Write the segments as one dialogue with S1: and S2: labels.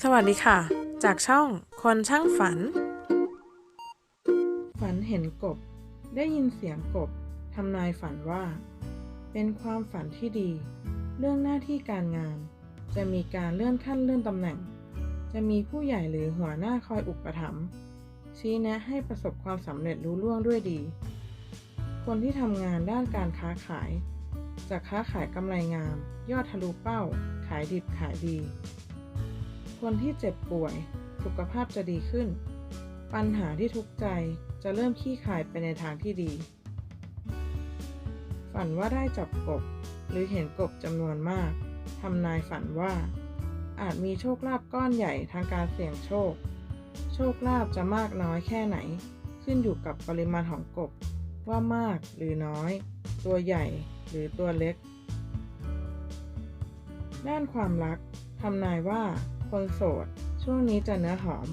S1: สวัสดีค่ะ จากช่องคนช่างฝัน ฝันเห็นกบ ได้ยินเสียงกบทำนายฝันว่า เป็นความฝันที่ดี เรื่องหน้าที่การงาน จะมีการเลื่อนขั้นเลื่อนตำแหน่ง จะมีผู้ใหญ่หรือหัวหน้าคอยอุปถัมภ์ชี้แนะให้ประสบความสำเร็จรุ่ล่วงด้วยดี คนที่ทำงานด้านการค้าขาย จะค้าขายกำไรงาม ยอดทะลุเป้า ขายดิบขายดี คนที่เจ็บป่วย สุขภาพจะดีขึ้น ปัญหาที่ทุกข์ใจจะเริ่มขี้คายไปในทางที่ดี ฝันว่าได้จับกบ หรือเห็นกบจำนวนมากทำนายฝันว่า อาจมีโชคลาภก้อนใหญ่ทางการเสี่ยงโชค โชคลาภจะมากน้อยแค่ไหน ขึ้นอยู่กับปริมาณของกบ ว่ามากหรือน้อย ตัวใหญ่หรือตัวเล็ก ด้านความรักทำนายว่า คนโสด ช่วงนี้จะเนื้อหอม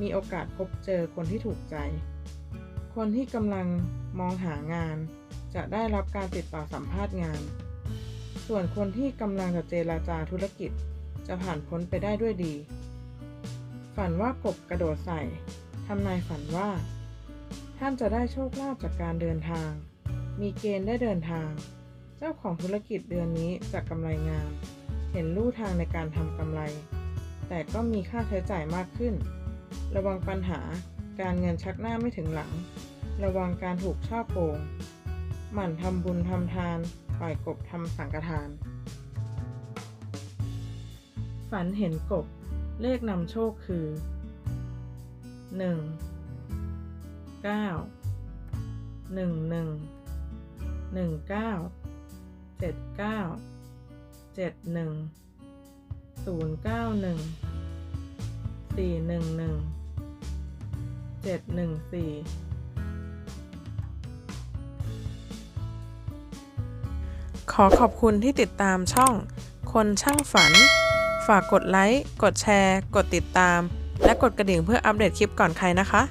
S1: มีโอกาสพบเจอคนที่ถูกใจ คนที่กำลังมองหางาน จะได้รับการติดต่อสัมภาษณ์งาน ส่วนคนที่กำลังจะเจราจาธุรกิจ จะผ่านพ้นไปได้ด้วยดี ฝันว่ากบกระโดดใส่ทำนายฝันว่า ท่านจะได้โชคลาภจากการเดินทาง มีเกณฑ์ได้เดินทาง เจ้าของธุรกิจเดือนนี้จะกำไรงาน เห็นลู่ทางในการทำกำไร แต่ก็มีค่าใช้จ่ายมากขึ้น ระวังปัญหาการเงินชักหน้าไม่ถึงหลัง ระวังการถูกช่อโกง หมั่นทำบุญทำทาน ปล่อยกบทำสังฆทาน ฝันเห็นกบ เลขนำโชคคือ 1 9 1 1 1 9 7 9 7 1 0 9 1 4 1 1 7 1 4ขอขอบคุณที่ติดตามช่องคนช่างฝัน ฝากกดไลค์ กดแชร์ กดติดตาม และกดกระดิ่งเพื่ออัปเดตคลิปก่อนใครนะคะ